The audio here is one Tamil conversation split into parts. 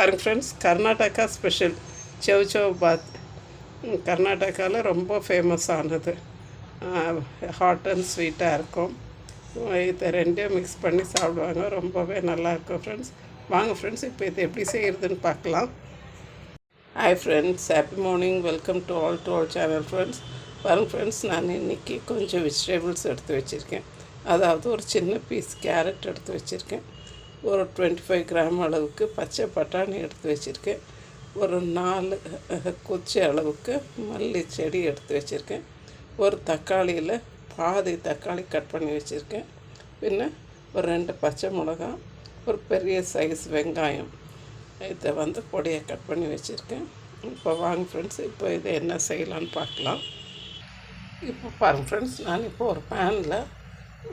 பாருங்க ஃப்ரெண்ட்ஸ் கர்நாடகா ஸ்பெஷல் செவ் செவ் பாத். கர்நாடகாவில் ரொம்ப ஃபேமஸ் ஆனது. ஹாட் அண்ட் ஸ்வீட்டாக இருக்கும். இதை ரெண்டையும் மிக்ஸ் பண்ணி சாப்பிடுவாங்க. ரொம்பவே நல்லாயிருக்கும் ஃப்ரெண்ட்ஸ் வாங்க ஃப்ரெண்ட்ஸ் இப்போ இது எப்படி செய்கிறதுன்னு பார்க்கலாம். Hi friends happy morning welcome to all to all channel friends பாருங்க ஃப்ரெண்ட்ஸ் நான் இன்றைக்கி கொஞ்சம் வெஜிடபிள்ஸ் எடுத்து வச்சுருக்கேன். அதாவது ஒரு சின்ன பீஸ் கேரட் எடுத்து வச்சுருக்கேன். ஒரு டுவெண்ட்டி ஃபைவ் கிராம் அளவுக்கு பச்சை பட்டாணி எடுத்து வச்சுருக்கேன். ஒரு நாலு குச்சி அளவுக்கு மல்லி செடி எடுத்து வச்சுருக்கேன். ஒரு தக்காளியில் பாதி தக்காளி கட் பண்ணி வச்சுருக்கேன். பின்ன ஒரு ரெண்டு பச்சை மிளகாய் ஒரு பெரிய சைஸ் வெங்காயம். இதை வந்து பொடியை கட் பண்ணி வச்சுருக்கேன். இப்போ வாங்க ஃப்ரெண்ட்ஸ் இப்போ இதை என்ன செய்யலான்னு பார்க்கலாம். இப்போ பாருங்க ஃப்ரெண்ட்ஸ் நான் இப்போ ஒரு பேனில்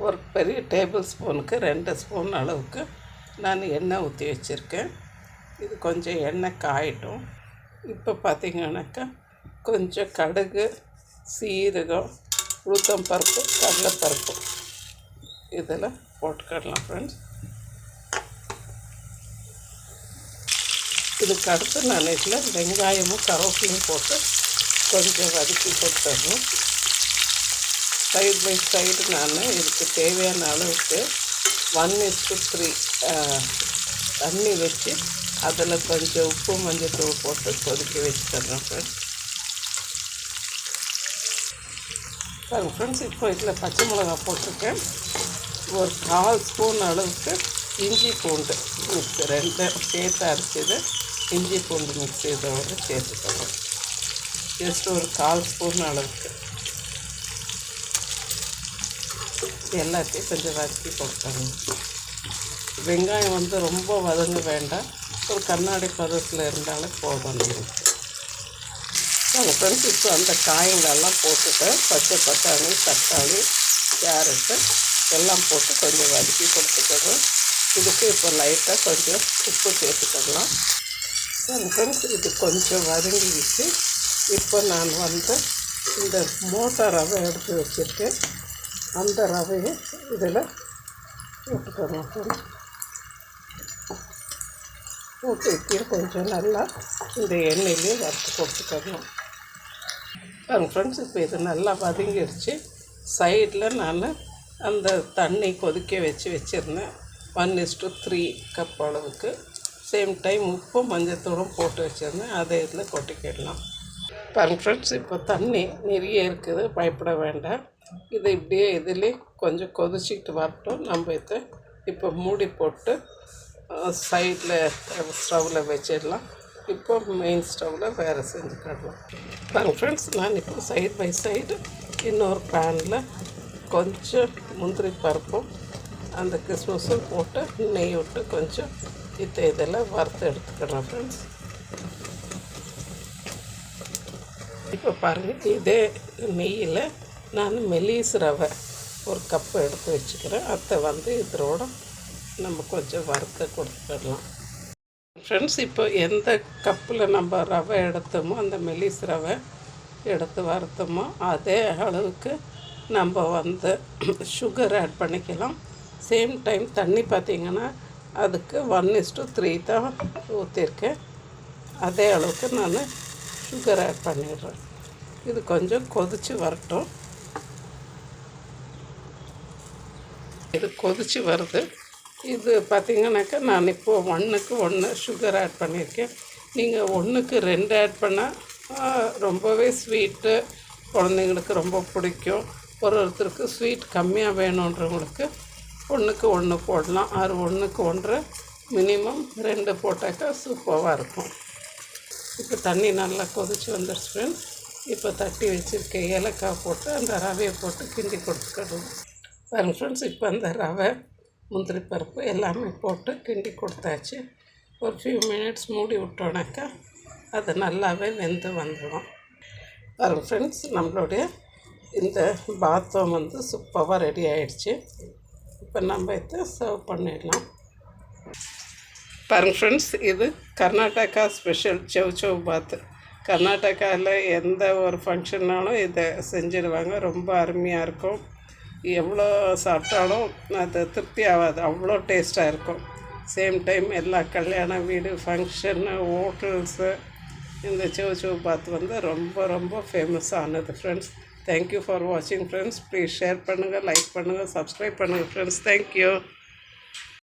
ஒரு பெரிய டேபிள் ஸ்பூனுக்கு ரெண்டு ஸ்பூன் அளவுக்கு நான் எண்ணெய் ஊற்றி வச்சுருக்கேன். இது கொஞ்சம் எண்ணெய் காயட்டும். இப்போ பார்த்திங்கனாக்கா கொஞ்சம் கடுகு சீரகம் உளுத்தம் பருப்பு கடலைப்பருப்பு. இதில் போட்டுக்கிடலாம் ஃப்ரெண்ட்ஸ் இதுக்கு அடுத்து நான் இதில் வெங்காயமும் கருவேப்பிலையும் போட்டு கொஞ்சம் வதக்கி கொடுத்துடணும் சைடு பை சைடு நான் இதுக்கு தேவையான அளவுக்கு ஒன் இஸ்டு த்ரீ தண்ணி வச்சு அதில் கொஞ்சம் உப்பு மஞ்சத்தூள் போட்டு கொதிக்க வச்சுக்கிறேன் ஃப்ரெண்ட்ஸ் பாருங்க ஃப்ரெண்ட்ஸ் இப்போ இதில் பச்சை மிளகாய் போட்டிருக்கேன். ஒரு கால் ஸ்பூன் அளவுக்கு இஞ்சி பூண்டு மிக்ஸ் ரெண்டு சேர்த்து அரைச்சது இஞ்சி பூண்டு மிக்ஸ் இதோடு சேர்த்துக்கணும் ஜஸ்ட் ஒரு கால் ஸ்பூன் அளவுக்கு இது எல்லாத்தையும் கொஞ்சம் வதக்கி கொடுத்தாங்க வெங்காயம் வந்து ரொம்ப வதங்க வேண்டாம். ஒரு கண்ணாடி பதத்தில் இருந்தாலே போதும். நமக்கு நாங்கள் ஃப்ரெண்ட்ஸ் இப்போ அந்த காய்களெல்லாம் போட்டுட்டு பச்சை பட்டாணி தக்காளி கேரட்டு எல்லாம் போட்டு கொஞ்சம் வதக்கி கொடுத்துக்கணும் இதுக்கு இப்போ லைட்டாக கொஞ்சம் உப்பு சேர்த்துக்கலாம். நாங்கள் ஃப்ரெண்ட்ஸ் இது கொஞ்சம் வதங்கிடுச்சு. இப்போ நான் வந்து இந்த மோட்டா எடுத்து வச்சுருக்கேன் அந்த ரவையை இதில் போட்டுக்கணும். ஃப்ரெண்ட்ஸ் கொஞ்சம் நல்லா இந்த எண்ணெயிலே வறுத்து கொடுத்துக்கணும் பாருங்க ஃப்ரெண்ட்ஸ் இப்போ இது நல்லா வதங்கிடுச்சு சைடில் நான் அந்த தண்ணி கொதிக்க வச்சு வச்சுருந்தேன். One is to three cup அளவுக்கு. சேம் டைம் உப்பும் மஞ்சத்தூளும் போட்டு வச்சுருந்தேன். அதை இதில் கொட்டிக்கிடலாம். பாருங்க ஃப்ரெண்ட்ஸ் இப்போ தண்ணி நிறைய இருக்குது. பயப்பட வேண்டாம். இது இப்படியே இதிலே கொஞ்சம் கொதிச்சிக்கிட்டு வரட்டும். நம்ம இதை இப்போ மூடி போட்டு சைடில் ஸ்டவ்வில் வச்சிடலாம். இப்போ மெயின் ஸ்டவ்வில் வேறு செஞ்சுக்கிடலாம் பாருங்க ஃப்ரெண்ட்ஸ் நான் இப்போ சைடு பை சைடு இன்னொரு பேனில் கொஞ்சம் முந்திரி பருப்பும் அந்த கிறிஸ்மஸும் போட்டு நெய் விட்டு கொஞ்சம் இதை இதெல்லாம் வறுத்து எடுத்துக்கிறேன் ஃப்ரெண்ட்ஸ் இப்போ பாருங்கள் இதே நெய்யில் நான் மெலிஸ் ரவை ஒரு கப்பு எடுத்து வச்சுக்கிறேன். அதை வந்து இதோட நம்ம கொஞ்சம் வறுத்து கொடுத்துடலாம். ஃப்ரெண்ட்ஸ் இப்போ எந்த கப்பில் நம்ம ரவை எடுத்தோமோ அந்த மெலிஸ் ரவை எடுத்து வறுத்தோமோ அதே அளவுக்கு நம்ம வந்து சுகர் ஆட் பண்ணிக்கலாம். சேம் டைம் தண்ணி பார்த்திங்கன்னா அதுக்கு ஒன் இஸ்டு த்ரீ தான் ஊற்றிருக்கேன் அதே அளவுக்கு நான் சுகர் ஆட் பண்ணிடுறேன். இது கொஞ்சம் கொதித்து வரட்டும். இது கொதித்து வருது. இது பார்த்திங்கனாக்கா நான் இப்போது ஒன்றுக்கு ஒன்று சுகர் ஆட் பண்ணியிருக்கேன். நீங்கள் ஒன்றுக்கு ரெண்டு ஆட் பண்ணால் ரொம்பவே ஸ்வீட்டு குழந்தைங்களுக்கு ரொம்ப பிடிக்கும். ஒரு ஒருத்தருக்கு ஸ்வீட் கம்மியாக வேணுன்றவங்களுக்கு ஒன்றுக்கு ஒன்று போடலாம். ஆறு ஒன்றுக்கு ஒன்று மினிமம் ரெண்டு போட்டாக்கா சூப்பராக இருக்கும். இப்போ தண்ணி நல்லா கொதிச்சு வந்துடுச்சு ஃப்ரெண்ட்ஸ் இப்போ தட்டி வச்சுருக்க ஏலக்காய் போட்டு அந்த ரவையை போட்டு கிண்டி கொடுத்துக்கணும். பாருங்க ஃப்ரெண்ட்ஸ் இப்போ அந்த ரவை முந்திரி பருப்பு எல்லாமே போட்டு கிண்டி கொடுத்தாச்சு. ஒரு ஃபியூ மினிட்ஸ் மூடி விட்டோனாக்கா அது நல்லாவே வெந்து வந்துடும். பாருங்க ஃப்ரெண்ட்ஸ் நம்மளுடைய இந்த பாத்தம் வந்து சூப்பராக ரெடி ஆகிடுச்சு இப்போ நம்ம இதை சர்வ் பண்ணிடலாம். பாருங்க ஃப்ரெண்ட்ஸ் இது கர்நாடகா ஸ்பெஷல் செவ் செவ் பாத்து கர்நாடகாவில் எந்த ஒரு ஃபங்க்ஷன்னாலும் இதை செஞ்சிடுவாங்க ரொம்ப அருமையாக இருக்கும். எவ்வளோ சாப்பிட்டாலும் அது திருப்தி ஆகாது. அவ்வளோ டேஸ்ட்டாக இருக்கும். சேம் டைம் எல்லா கல்யாண வீடு ஃபங்க்ஷனு ஹோட்டல்ஸு இந்த செவ் செவ் பாத் வந்து ரொம்ப ரொம்ப ஃபேமஸ் ஆனது ஃப்ரெண்ட்ஸ் தேங்க்யூ ஃபார் வாட்சிங் ஃப்ரெண்ட்ஸ் ப்ளீஸ் ஷேர் பண்ணுங்கள் லைக் பண்ணுங்கள் சப்ஸ்கிரைப் பண்ணுங்கள் ஃப்ரெண்ட்ஸ் தேங்க்யூ